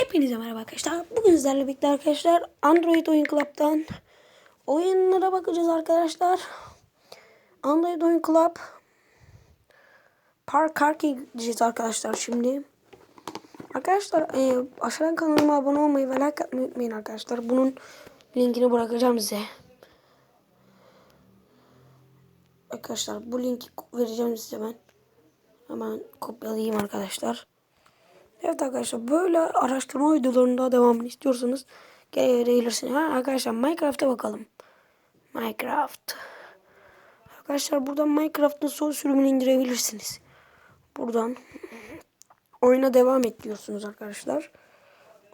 Hepinize merhaba arkadaşlar. Bugün sizlerle birlikte arkadaşlar Android Oyun Club'dan oyunlara bakacağız arkadaşlar. Android Oyun Club Park Arcade gideceğiz arkadaşlar şimdi. Arkadaşlar e, aşağıdan kanalıma abone olmayı ve like atmayı unutmayın arkadaşlar. Bunun linkini bırakacağım size. Arkadaşlar bu linki vereceğim size ben. Hemen kopyalayayım arkadaşlar. Evet arkadaşlar böyle araştırma videolarında devamını istiyorsanız gelebilirsiniz. Ha, arkadaşlar Minecraft'a bakalım. Minecraft. Arkadaşlar buradan Minecraft'ın son sürümünü indirebilirsiniz. Buradan oyuna devam et diyorsunuz arkadaşlar.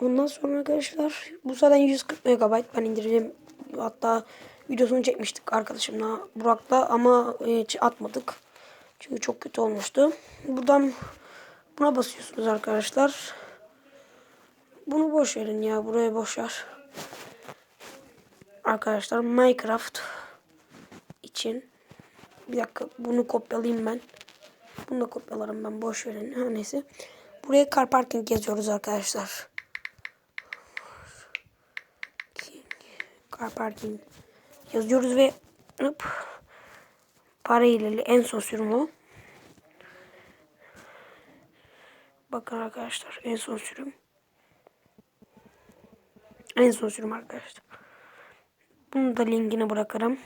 Ondan sonra arkadaşlar bu zaten 140 MB ben indireceğim. Hatta videosunu çekmiştik arkadaşımla Burak'la ama hiç atmadık. Çünkü çok kötü olmuştu. Buradan Buna basıyorsunuz arkadaşlar. Bunu boş verin ya. Buraya boş ver. Arkadaşlar Minecraft için bir dakika bunu kopyalayayım ben. Bunu da kopyalarım ben. Boş verin. Her neyse. Buraya car parking yazıyoruz arkadaşlar. Car parking yazıyoruz ve hop, para ileri en son sürüm Bakın arkadaşlar en son sürüm. En son sürüm arkadaşlar. Bunu da linkini bırakırım.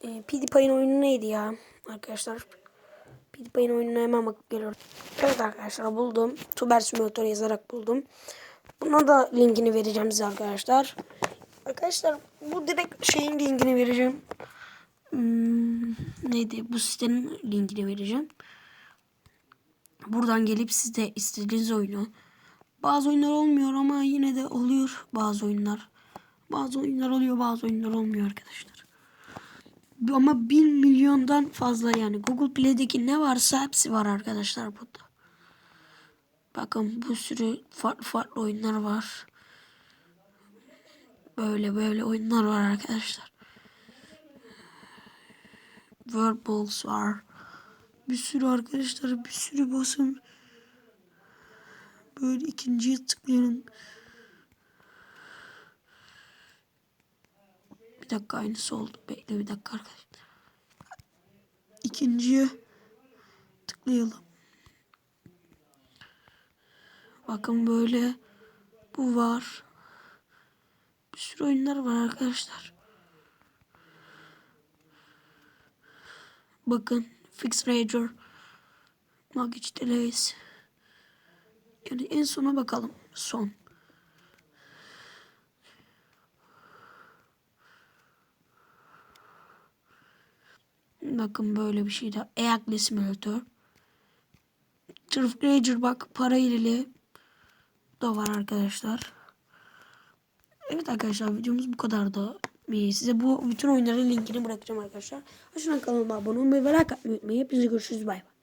E, PewDiePie'in oyunu neydi ya arkadaşlar? PewDiePie'in oyununa hemen bakıp geliyorum. Evet arkadaşlar buldum. Tuber Simulator yazarak buldum. Buna da linkini vereceğim size arkadaşlar. Arkadaşlar bu direkt şeyin linkini vereceğim. Hmm, neydi? Bu sitenin linkini vereceğim. Buradan gelip siz de istediğiniz oyunu. Bazı oyunlar olmuyor ama yine de oluyor bazı oyunlar. Bazı oyunlar oluyor bazı oyunlar olmuyor arkadaşlar. Ama 1 milyondan fazla yani Google Play'deki ne varsa hepsi var arkadaşlar burada. Bakın bu sürü farklı farklı oyunlar var. Böyle böyle oyunlar var arkadaşlar. World Balls var. Bir sürü arkadaşlar bir sürü basın. Böyle ikinciye tıklıyorum. Bir dakika aynısı oldu. Bekle bir dakika arkadaşlar. İkinciye tıklayalım. Bakın böyle bu var. Bir sürü oyunlar var arkadaşlar. Bakın Fix Rager, Luggage Delays. Yani en sona bakalım. Son. Bakın böyle bir şey de. Ayaklı simülatör. Turf Rager bak para ilili da var arkadaşlar. Evet arkadaşlar videomuz bu kadardı. Size bu bütün oyunların linkini bırakacağım arkadaşlar. Aşağıdan kanalıma abone olmayı ve like atmayı unutmayın. Hepinize görüşürüz. Bay bay.